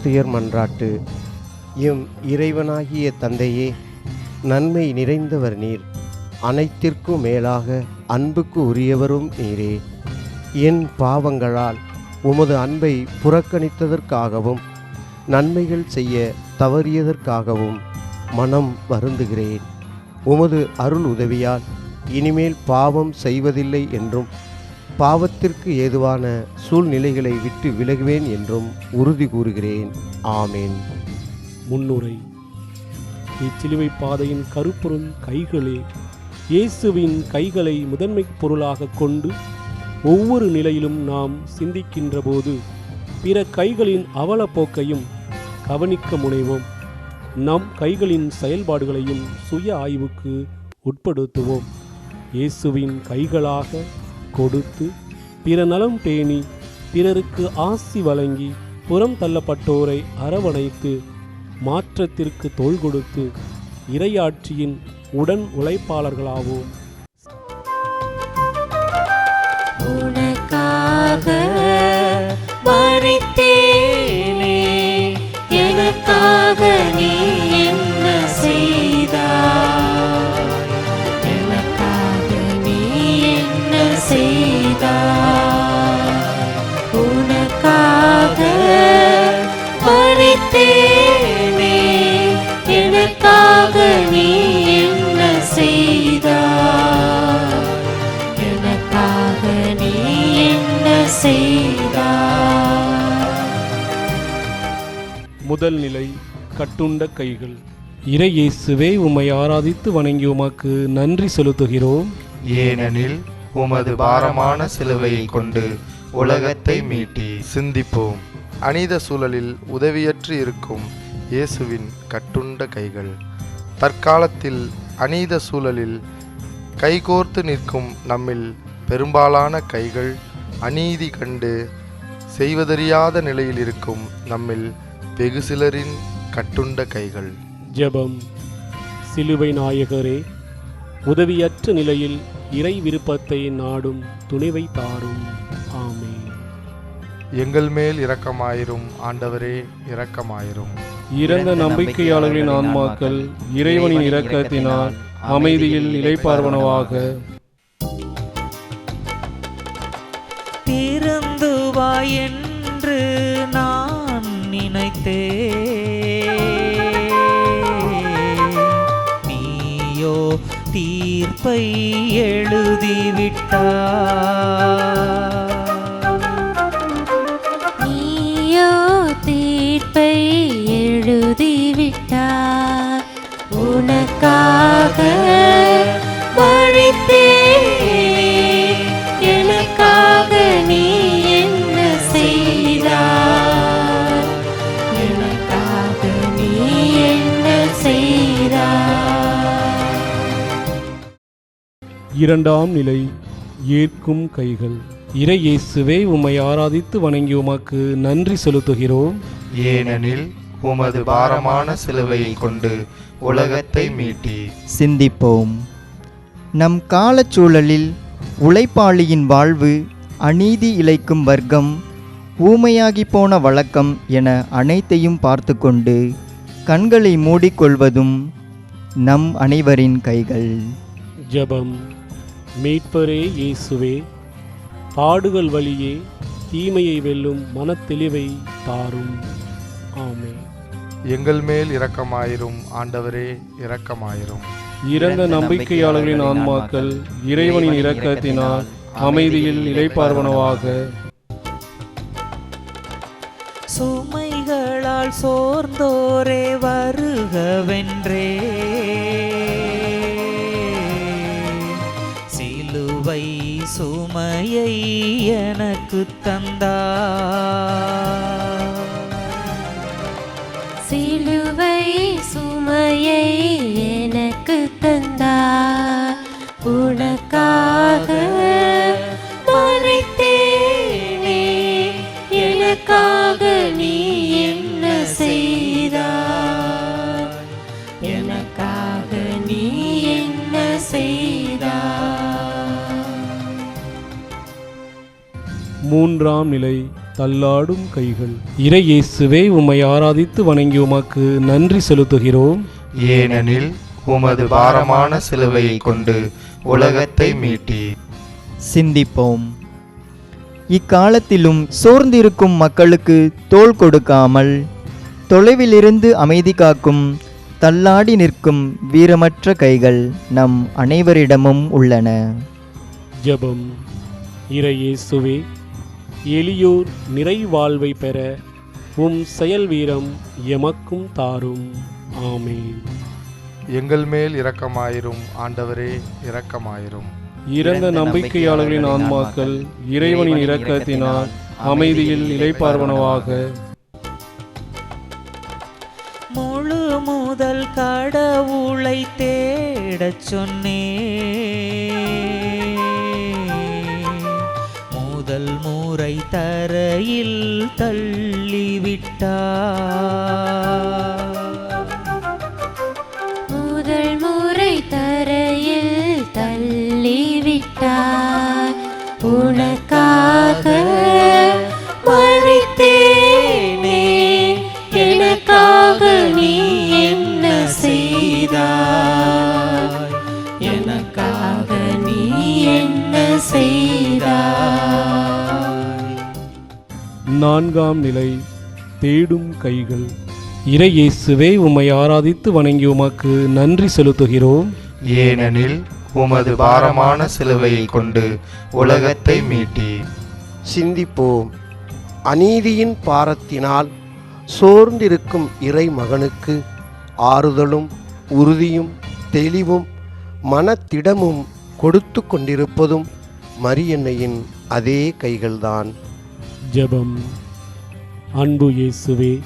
மனத்துயர் மன்றாட்டு. எம் இறைவனாகிய தந்தையே நன்மை நிறைந்தவர் நீர். அனைத்திற்கும் மேலாக அன்புக்கு உரியவரும் நீரே. என் பாவங்களால் உமது அன்பை புறக்கணித்ததற்காகவும் நன்மைகள் செய்ய தவறியதற்காகவும் மனம் வருந்துகிறேன். உமது அருள் உதவியால் இனிமேல் பாவம் செய்வதில்லை என்றும் பாவத்திற்கு ஏதுவான சூழ்நிலைகளை விட்டு விலகுவேன் என்றும் உறுதி கூறுகிறேன். ஆமேன். முன்னுரை. இச்சிலுவை பாதையின் கருப்பொருள் கைகளே இயேசுவின் கைகளை முதன்மை பொருளாக கொண்டு ஒவ்வொரு நிலையிலும் நாம் சிந்திக்கின்ற போது பிற கைகளின் அவலப்போக்கையும் கவனிக்க முனைவோம். நம் கைகளின் செயல்பாடுகளையும் சுய ஆய்வுக்கு உட்படுத்துவோம். இயேசுவின் கைகளாக கொடுத்து பிற நலம் பேணி பிறருக்கு ஆசி வழங்கி புறம் தள்ளப்பட்டோரை அரவணைத்து மாற்றத்திற்கு தோள் கொடுத்து இறையாட்சியின் உடன் உழைப்பாளர்களாவோம் உனக்காக முதல் நிலை கட்டுண்ட கைகள். இறை இயேசுவே உம்மை ஆராதித்து வணங்கி உமக்கு நன்றி செலுத்துகிறோம். ஏனெனில் உமது பாரமான சிலுவையை கொண்டு உலகத்தை மீட்டி சிந்திப்போம். அநீத சூழலில் உதவியற்று இருக்கும் இயேசுவின் கட்டுண்ட கைகள். தற்காலத்தில் அநீத சூழலில் கைகோர்த்து நிற்கும் நம்மில் பெரும்பாலான கைகள் அநீதி கண்டு செய்வதறியாத நிலையில் இருக்கும் நம்மில் வெகு சிலரின் கட்டுண்ட கைகள். ஜெபம். சிலுவை நாயகரே உதவியற்ற நிலையில் இறை விருப்பத்தை நாடும் துணிவை தாரும். ஆமென். எங்கள் மேல் இரக்கமாயிரும் ஆண்டவரே இரக்கமாயிரும். இறந்த நம்பிக்கையாளர்களின் ஆன்மாக்கள் இறைவனின் இரக்கத்தினால் அமைதியில் இளைப்பார்வனவாக. திறந்து வா நீயோ தீர்ப்பை எழுதிவிட்டாய் நீயோ தீர்ப்பை எழுதிவிட்டார். உனக்காக இரண்டாம் நிலை ஏற்கும் கைகள். இறை இயேசுவே உம்மை ஆராதித்து வணங்கி உமக்கு நன்றி செலுத்துகிறோம். ஏனெனில் உமது பாரமான சிலுவையை கொண்டு உலகத்தை மீட்டி சிந்திப்போம். நம் காலச்சூழலில் உழைப்பாளியின் வாழ்வு அநீதி இழைக்கும் வர்க்கம் ஊமையாகி போன வழக்கம் என அனைத்தையும் பார்த்து கொண்டு கண்களை மூடிக்கொள்வதும் நம் அனைவரின் கைகள். ஜெபம். மீட்பரே இயேசுவே பாடுகள் வழியே தீமையை வெல்லும் மனத்தெளிவை தாரும். ஆமென். எங்கள் மேல் இரக்கமாயிரும் ஆண்டவரே இரக்கமாயிரும். இறந்த நம்பிக்கையாளர்களின் ஆன்மாக்கள் இறைவனின் இரக்கத்தினால் அமைதியில் இளைப்பார்வனவாக சுமைகளால் சோர்ந்தோரே வருகவென்றே. சுமையை எனக்கு தந்தா. மூன்றாம் நிலை தள்ளாடும் கைகள். இறையேசுவே உம்மை ஆராதித்து வணங்கி உமக்கு நன்றி செலுத்துகிறோம். ஏனெனில் உமது பாரமான சிலுவையை கொண்டு உலகத்தை மீட்டி. சிந்திப்போம். இக்காலத்திலும் சோர்ந்திருக்கும் மக்களுக்கு தோள் கொடுக்காமல் தொலைவிலிருந்து அமைதி காக்கும் தள்ளாடி நிற்கும் வீரமற்ற கைகள் நம் அனைவரிடமும் உள்ளன. ஜெபம். இறையேசுவே எளியோர் நிறைவாழ்வை பெற உம் செயல் வீரம் எமக்கும் தாரும். ஆமென். எங்கள் மேல் இரக்கமாயிரும் ஆண்டவரே இரக்கமாயிரும். இறந்த நம்பிக்கையாளர்களின் ஆன்மாக்கள் இறைவனின் இரக்கத்தினால் அமைதியில் இளைப்பார்வனவாக முழு முதல் கடவுளை தேடச் சொன்னே முதல் முறை தரையில் தள்ளிவிட்டார். முதல் முறை தரையில் தள்ளிவிட்டார். உனக்காக நான்காம் நிலை தேடும் கைகள். இறையேசுவே உம்மை ஆராதித்து வணங்கி உமக்கு நன்றி செலுத்துகிறோம். ஏனெனில் உமது பாரமான சிலுவையை கொண்டு உலகத்தை மீட்டி. சிந்திப்போம். அநீதியின் பாரத்தினால் சோர்ந்திருக்கும் இறை மகனுக்கு ஆறுதலும் உறுதியும் தெளிவும் மனத்திடமும் கொடுத்து கொண்டிருப்பதும் மரியன்னையின் அதே கைகள்தான். ஜெபம். அன்பு இயேசுவே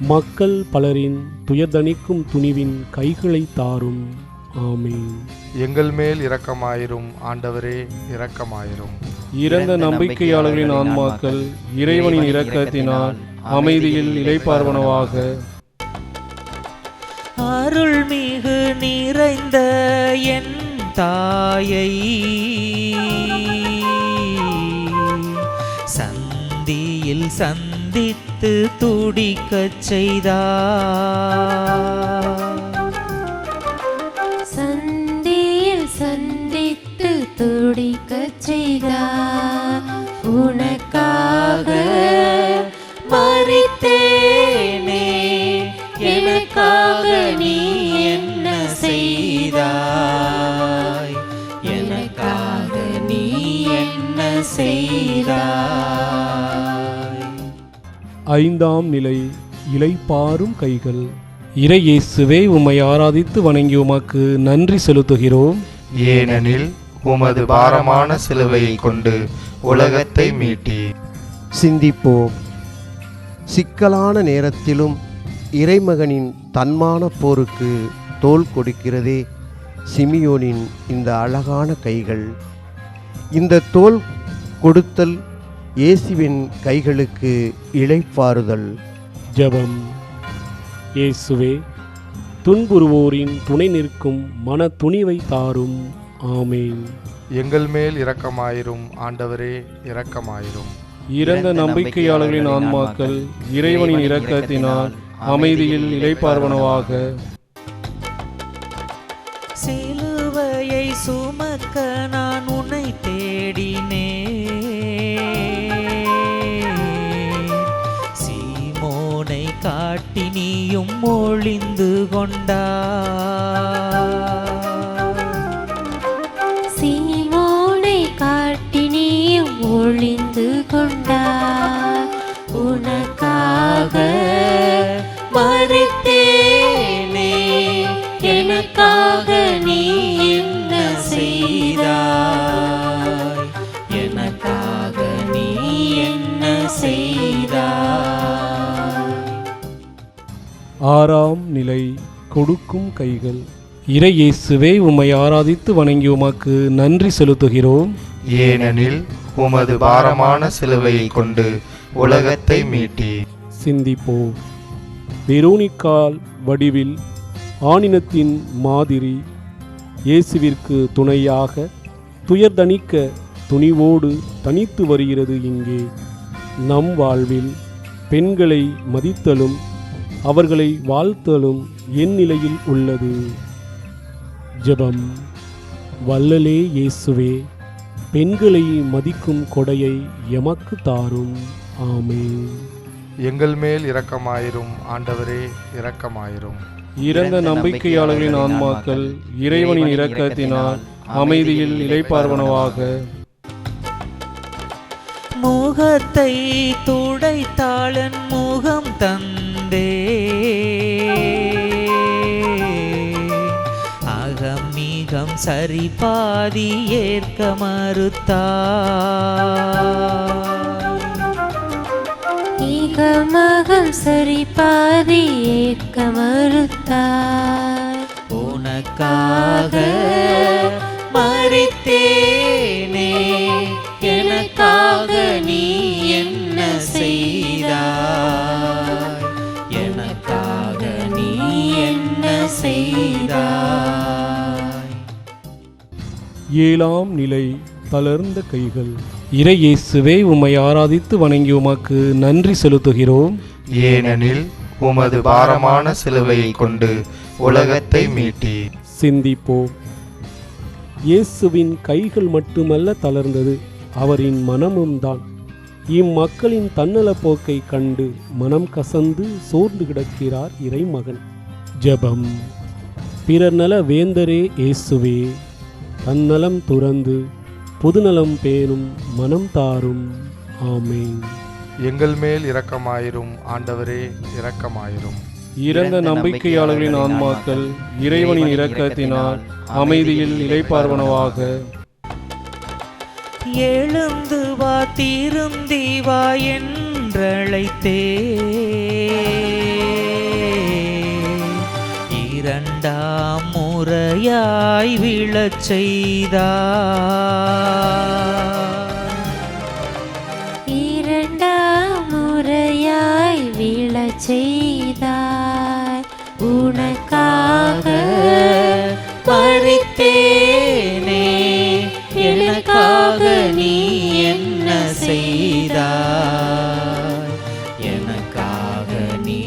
மக்கள் பலரின் துயர்தணிக்கும் துணிவின் கைகளை தாரும். ஆமென். எங்கள் மேல் இரக்கமாயிரும் ஆண்டவரே இரக்கமாயிரும். இறந்த நம்பிக்கையாளர்களின் ஆன்மாக்கள் இறைவனின் இரக்கத்தினால் அமைதியில் இளைப்பார்வனவாக அருள்மிகு நிறைந்த என் தாயை சந்தியில் சந்தித்து துடிக்கச் செய்தார். சந்தியில் சந்தித்து துடிக்கச் செய்தார். உனக்கு ஐந்தாம் நிலை இளைப்பாறும் கைகள். இறையேசுவே உம்மை ஆராதித்து வணங்கி உமக்கு நன்றி செலுத்துகிறோம். ஏனெனில் உமது பாரமான சிலுவையை கொண்டு உலகத்தை மீட்டி. சிந்திப்போம். சிக்கலான நேரத்திலும் இறைமகனின் தன்மான போருக்கு தோள் கொடுக்கிறதே சிமியோனின் இந்த அழகான கைகள். இந்த தோள் கொடுத்தல் இயேசுவின் கைகளுக்கு இளைப்பாறுதல். ஜெபம். இயேசுவே துன்புறுவோரின் துணை நிற்கும் மன துணிவை தாரும். ஆமென். எங்கள் மேல் இரக்கமாயிரும் ஆண்டவரே இரக்கமாயிரும். இறந்த நம்பிக்கையாளர்களின் ஆன்மாக்கள் இறைவனின் இரக்கத்தினால் அமைதியில் இளைப்பார்வனவாக. நீயும் ஒளிந்து கொண்டா. சீமோனை காட்டி நீயும் ஒளிந்து கொண்டா. உனக்காக மறித்தேனே எனக்காக ஆறாம் நிலை கொடுக்கும் கைகள். இறையேசுவே உம்மை ஆராதித்து வணங்கி உமக்கு நன்றி செலுத்துகிறோம். ஏனெனில் உமது பாரமான சிலுவையை கொண்டு உலகத்தை மீட்டி. சிந்திப்போம். வெரோனிக்கால் வடிவில் ஆணினத்தின் மாதிரி இயேசுவிற்கு துணையாக துயர்தணிக்க துணிவோடு தனித்து வருகிறது இங்கே. நம் வாழ்வில் பெண்களை மதித்தலும் அவர்களை வாழ்த்தலும் என் நிலையில் உள்ளது. ஜெபம். வல்லலே இயேசுவே பெண்களை மதிக்கும் கொடையை எமக்கு தாரும். ஆமென். எங்கள் மேல் இரக்கமாயிரும் ஆண்டவரே இரக்கமாயிரும். இறந்த நம்பிக்கையாளர்களின் ஆன்மாக்கள் இறைவனின் இரக்கத்தினால் அமைதியில் இளைப்பார்வனவாக. முகத்தை துடைத்தாளன் முகம் தந்தே அகமீகம் சரி பாதி ஏற்க மறுத்தார் ஈகமகம் சரி பாதி ஏற்க மறுத்தார் உனக்காக மறித்தேனே. ஏழாம் நிலை தளர்ந்த கைகள். இறையேசுவே உம்மை ஆராதித்து வணங்கி உமக்கு நன்றி செலுத்துகிறோம். ஏனெனில் உமது பாரமான சிலுவையை கொண்டு உலகத்தை மீட்டீர் சிந்திப்போம். இயேசுவின் கைகள் மட்டுமல்ல தளர்ந்தது அவரின் மனமும் தான். இம்மக்களின் தன்னலப் போக்கை கண்டு மனம் கசந்து சோர்ந்து கிடக்கிறார் இறைமகன். ஜெபம். பிறர் நல வேந்தரே இயேசுவே. தன்னலம் துறந்து பொதுநலம் பேணும் மனம் தாரும். ஆமென். எங்கள் மேல் இரக்கமாயிரும் ஆண்டவரே இரக்கமாயிரும். இறந்த நம்பிக்கையாளர்களின் ஆன்மாக்கள் இறைவனின் இரக்கத்தினால் அமைதியில் இளைப்பார்வனவாக. எழுந்து வா திருந்தி வா என்றழைத்தே. இரண்டாம் முறையாய் விழச் செய்தா இரண்டாம் முறையாய் விழச் செய்தார். உனக்காக பறித்தேனே எனக்காக நீ என்ன செய்தாய்? எனக்காக நீ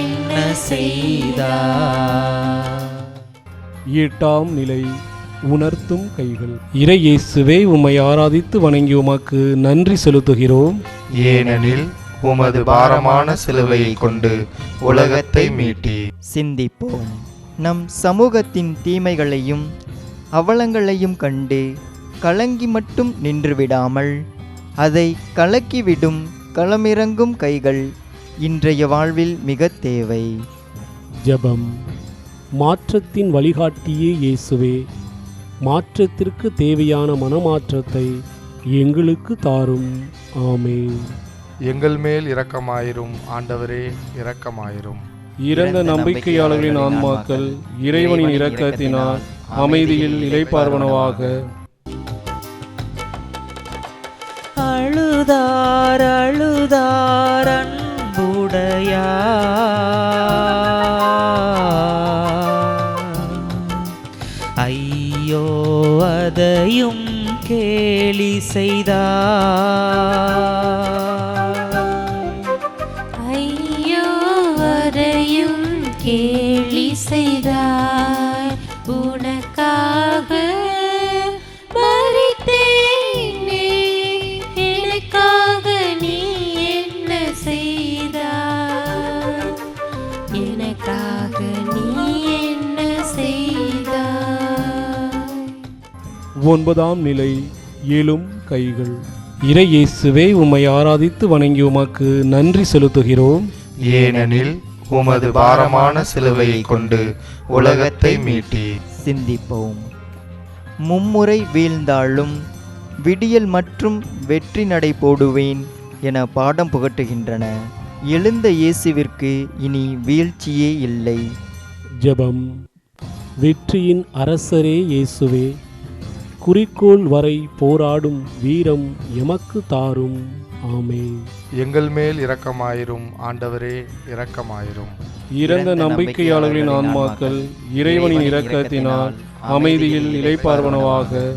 என்ன செய்தாய்? எட்டாம் நிலை உணர்த்தும் கைகள். இறையேசுவே உம்மை ஆராதித்து வணங்கி உமக்கு நன்றி செலுத்துகிறோம். ஏனெனில் உமது பாரமான சிலுவையை கொண்டு உலகத்தை மீட்டீர் சிந்திப்போம். நம் சமூகத்தின் தீமைகளையும் அவலங்களையும் கண்டு கலங்கி மட்டும் நின்றுவிடாமல் அதை கலக்கிவிடும் களமிறங்கும் கைகள் இன்றைய வாழ்வில் மிக தேவை. ஜெபம். மாற்றத்தின் வழிகாட்டியே இயேசுவே. மாற்றத்திற்கு தேவையான மனமாற்றத்தை எங்களுக்கு தாரும். ஆமென். எங்கள் மேல் இரக்கமாயிரும். ஆண்டவரே இரக்கமாயிரும். இறந்த நம்பிக்கையாளர்களின் ஆன்மாக்கள் இறைவனின் இரக்கத்தினால் அமைதியில் இளைப்பார்வனவாக அழுதார் அழுதார் அன்புடையா அதையும் கேலி செய்தார். ஒன்பதாம் நிலை எழும் கைகள். இறையேசுவே உம்மை ஆராதித்து வணங்கி உமக்கு நன்றி செலுத்துகிறோம். ஏனெனில் உமது பாரமான சிலுவையை கொண்டு உலகத்தை மீட்டீர் சிந்திப்போம். மும்முறை வீழ்ந்தாலும் விடியல் மற்றும் வெற்றி நடை போடுவேன் என பாடம் புகட்டுகின்றன. எழுந்த இயேசுவிற்கு இனி வீழ்ச்சியே இல்லை. ஜெபம். வெற்றியின் அரசரே இயேசுவே குறிக்கோள் வரை போராடும் வீரம் எமக்கு தாரும். ஆமென். எங்கள் மேல் இரக்கமாயிரும். ஆண்டவரே இரக்கமாயிரும். இறந்த நம்பிக்கையாளர்களின் ஆன்மாக்கள் இறைவனின் இரக்கத்தினால் அமைதியில் இளைப்பார்வனவாக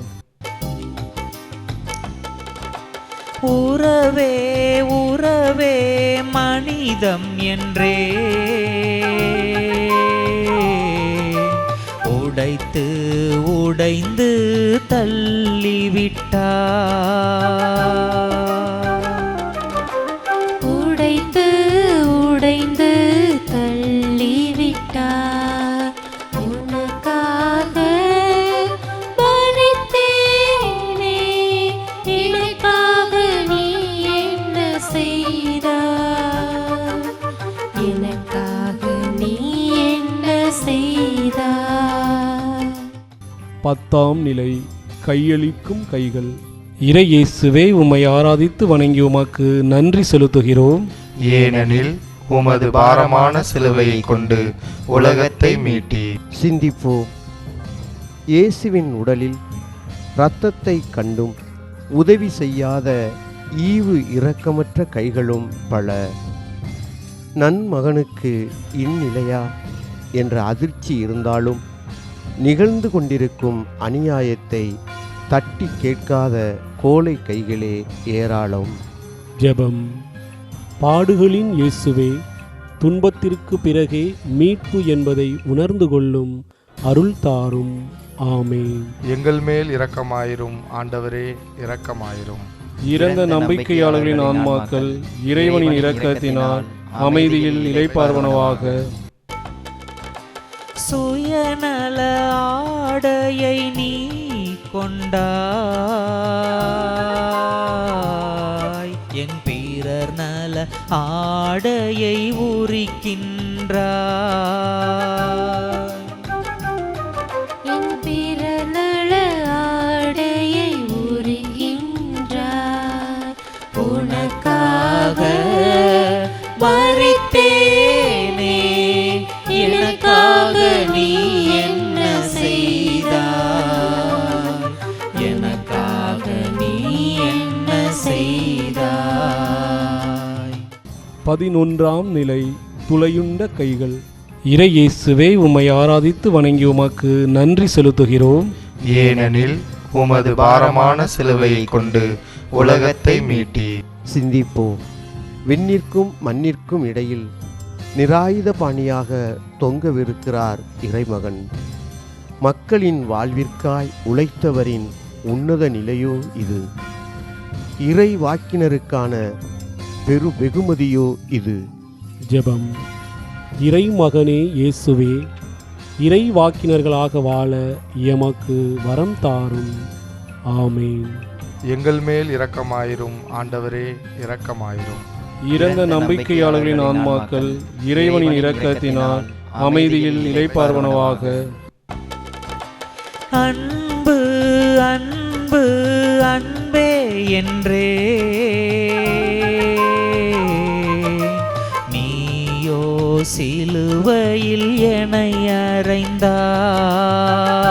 உறவே உறவே மனிதம் என்றே. உடைத்து உடைந்து தள்ளிவிட்டார். பத்தாம் நிலை கையளிக்கும் கைகள். இறையேசுவே உம்மை ஆராதித்து வணங்கி உமக்கு நன்றி செலுத்துகிறோம். ஏனெனில் உமது பாரமான சிலுவையை கொண்டு உலகத்தை மீட்டி. சிந்திப்போம். இயேசுவின் உடலில் இரத்தத்தை கண்டும் உதவி செய்யாத ஈவு இரக்கமற்ற கைகளும் பல. நன்மகனுக்கு இந்நிலையா? என்ற அதிர்ச்சி இருந்தாலும் நிகழ்ந்து கொண்டிருக்கும் அநியாயத்தை தட்டி கேட்காத கோலை கைகளே ஏராளம். ஜெபம். பாடுகளின் இயேசுவே துன்பத்திற்கு பிறகே மீட்பு என்பதை உணர்ந்து கொள்ளும் அருள் தாரும். ஆமென். எங்கள் மேல் இரக்கமாயிரும் ஆண்டவரே இரக்கமாயிரும். இறந்த நம்பிக்கையாளர்களின் ஆன்மாக்கள் இறைவனின் இரக்கத்தினால் அமைதியில் இலைப்பார்வனவாக சுயநல ஆடையை நீ கொண்டாய். என் பீரர் நல ஆடையை உரிக்கின்றாய் பதினொன்றாம் நிலை துளையுண்ட கைகள். இறையேசுவே உம்மை ஆராதித்து வணங்கி உமக்கு நன்றி செலுத்துகிறோம். ஏனெனில் உமது பாரமான சிலுவையை கொண்டு உலகத்தை மீட்டி. சிந்திப்போம். விண்ணிற்கும் மண்ணிற்கும் இடையில் நிராயுத பாணியாக தொங்கவிருக்கிறார் இறைமகன். மக்களின் வாழ்விற்காய் உழைத்தவரின் உன்னத நிலையோ இது. இறை வாக்கினருக்கான பெரு வெகுமதியோ இது? ஜெபம். இறைமகனே இயேசுவே இறை வாக்கினர்களாக வாழ எமக்கு வரம் தாரும். ஆமென். எங்கள் மேல் இரக்கமாயிரும் ஆண்டவரே இரக்கமாயிரும். இறந்த நம்பிக்கையாளர்களின் ஆன்மாக்கள் இறைவனின் இரக்கத்தினால் அமைதியில் இலைப்பார்வனவாக அன்பு அன்பு அன்பே என்றே. சிலுவையில் என அறைந்தார்.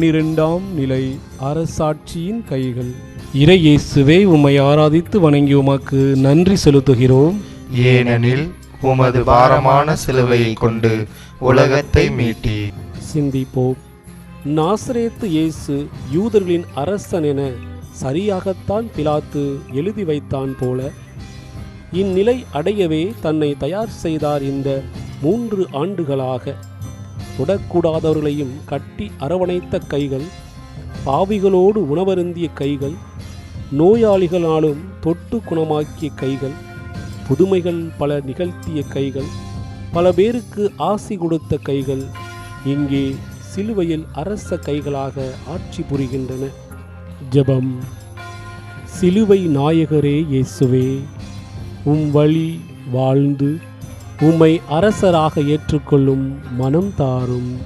பனிரெண்டாம் நிலை அரசாட்சியின் கைகள். இறையேசுவே உம்மை ஆராதித்து வணங்கி உமக்கு நன்றி செலுத்துகிறோம். ஏனெனில் உமது பாரமான சிலுவையை கொண்டு உலகத்தை மீட்டி. சிந்திப்போம். நாசரேத்து இயேசு யூதர்களின் அரசன் என சரியாகத்தான் பிலாத்து எழுதி வைத்தான் போல இந்நிலை அடையவே தன்னை தயார் செய்தார் இந்த மூன்று ஆண்டுகளாக. தொடக்கூடாதவர்களையும் கட்டி அரவணைத்த கைகள் பாவிகளோடு உணவருந்திய கைகள் நோயாளிகளாலும் தொட்டு குணமாக்கிய கைகள் புதுமைகள் பல நிகழ்த்திய கைகள் பல பேருக்கு ஆசி கொடுத்த கைகள் இங்கே சிலுவையில் அரச கைகளாக ஆட்சி புரிகின்றன. ஜெபம். சிலுவை நாயகரே இயேசுவே உம் வழி வாழ்ந்து உம்மை அரசராக ஏற்றுக்கொள்ளும் மனம் தாரும்.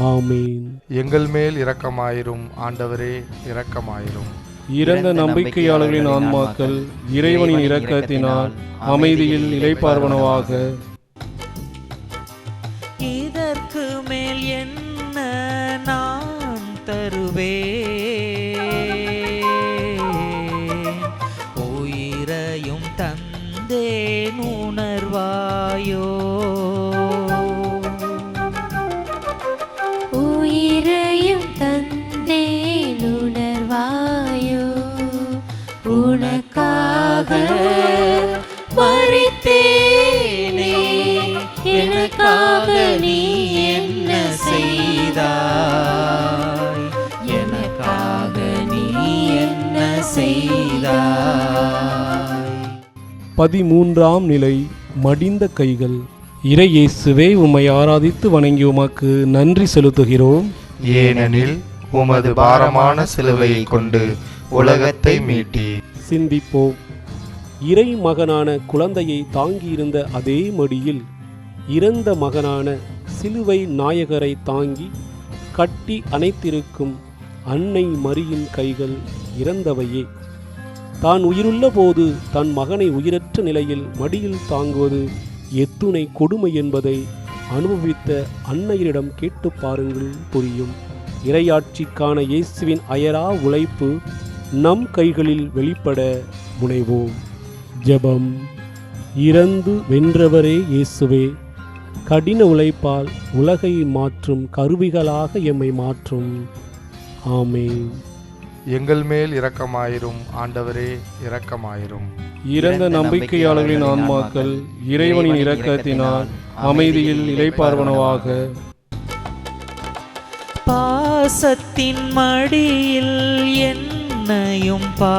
ஆமேன். எங்கள் மேல் இரக்கமாயிரும் ஆண்டவரே இரக்கமாயிரும். இறந்த நம்பிக்கையாளர்களின் ஆன்மாக்கள் இறைவனின் இரக்கத்தினால் அமைதியில் இலைப்பார்வனவாக பதிமூன்றாம் நிலை மடிந்த கைகள். இறையேசுவே உம்மை ஆராதித்து வணங்கி உமக்கு நன்றி செலுத்துகிறோம். ஏனெனில் உமது பாரமான சிலுவையை கொண்டு உலகத்தை மீட்டி. சிந்திப்போம். இறை மகனான குழந்தையை தாங்கியிருந்த அதே மடியில் இறந்த மகனான சிலுவை நாயகரை தாங்கி கட்டி அணைத்திருக்கும் அன்னை மரியின் கைகள் இறந்தவையே. தான் உயிருள்ள போது தன் மகனை உயிரற்ற நிலையில் மடியில் தாங்குவது எத்துணை கொடுமை என்பதை அனுபவித்த அன்னையரிடம் கேட்டு பாருங்கள் புரியும். இறையாட்சிக்கான இயேசுவின் அயரா உழைப்பு நம் கைகளில் வெளிப்பட முனைவோம். ஜெபம். இறந்து வென்றவரே இயேசுவே கடின உழைப்பால் உலகை மாற்றும் கருவிகளாக எம்மை மாற்றும். ஆமென். எங்கள் மேல் இரக்கமாயிரும் ஆண்டவரே இரக்கமாயிரும். இறந்த நம்பிக்கையாளர்களின் ஆன்மாக்கள் இறைவனின் இரக்கத்தினால் அமைதியில் இளைப்பார்வனவாக. பாசத்தின் மடியில் என்னையும் பா.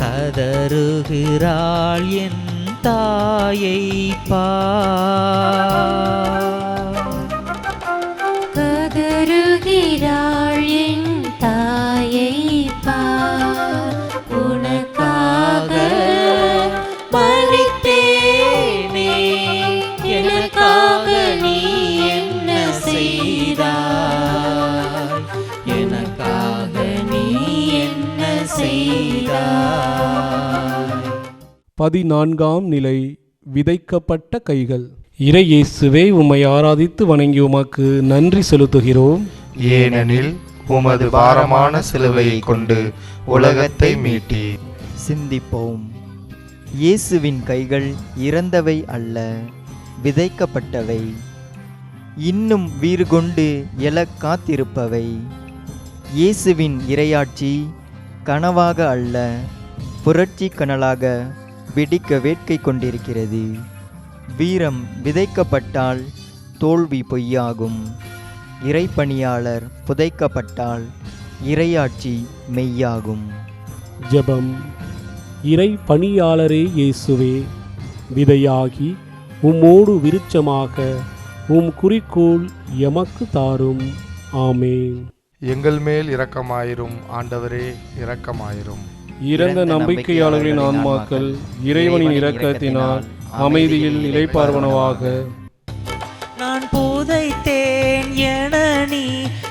கதறுகிறாள் என் தாயை பா. மறித்தேனே. எனக்காக நீ என்ன செய்தாய்? எனக்காக நீ என்ன செய்தாய்? பதினான்காம் நிலை விதைக்கப்பட்ட கைகள். இறையேசுவே உம்மை ஆராதித்து வணங்கி உமக்கு நன்றி செலுத்துகிறோம். ஏனெனில் உமது பாரமான சிலுவையை கொண்டு உலகத்தை மீட்டி சிந்திப்போம். இயேசுவின் கைகள் இறந்தவை அல்ல விதைக்கப்பட்டவை. இன்னும் வீறு கொண்டு எழக் காத்திருப்பவை. இயேசுவின் இரையாட்சி கனவாக அல்ல புரட்சி கனலாக வெடிக்க வேட்கை கொண்டிருக்கிறது. வீரம் விதைக்கப்பட்டால் தோல்வி பொய்யாகும். இறைப்பணியாளர் புதைக்கப்பட்டால் இறையாட்சி மெய்யாகும். ஜெபம். இறை பணியாளரே இயேசுவே விதையாகி உம்மோடு விருட்சமாக உம் குறிக்கோள் எமக்கு தாரும். ஆமேன். எங்கள் மேல் இரக்கமாயிரும் ஆண்டவரே இரக்கமாயிரும். இறந்த நம்பிக்கையாளர்களின் ஆன்மாக்கள் இறைவனின் இரக்கத்தினால் அமைதியில் இளைப்பார்வனவாக. நான் புதைத்தேன் என நீ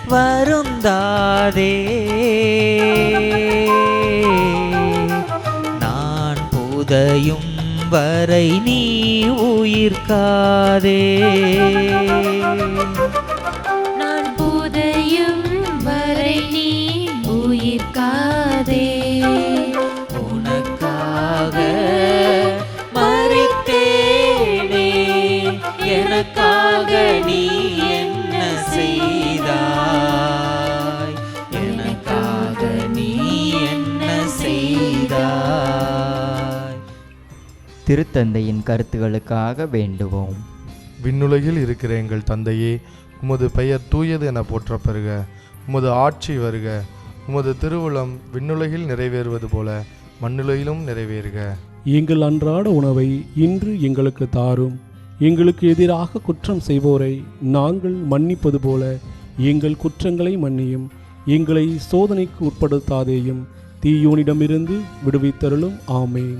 வருந்தாதே. உதயும் வரை நீ உயிர்காதே திருத்தந்தையின் கருத்துகளுக்காக வேண்டுவோம். விண்ணுலகில் இருக்கிற எங்கள் தந்தையே உமது பெயர் தூயது என போற்ற பெறுக உமது ஆட்சி வருக. உமது திருவுளம் விண்ணுலகில் நிறைவேறுவது போல மண்ணுலகிலும் நிறைவேறுக. எங்கள் அன்றாட உணவை இன்று எங்களுக்கு தாரும். எங்களுக்கு எதிராக குற்றம் செய்வோரை நாங்கள் மன்னிப்பது போல எங்கள் குற்றங்களை மன்னியும். எங்களை சோதனைக்கு உட்படுத்தாதேயும் தீயோனிடமிருந்து விடுவித்தருளும். ஆமேன்.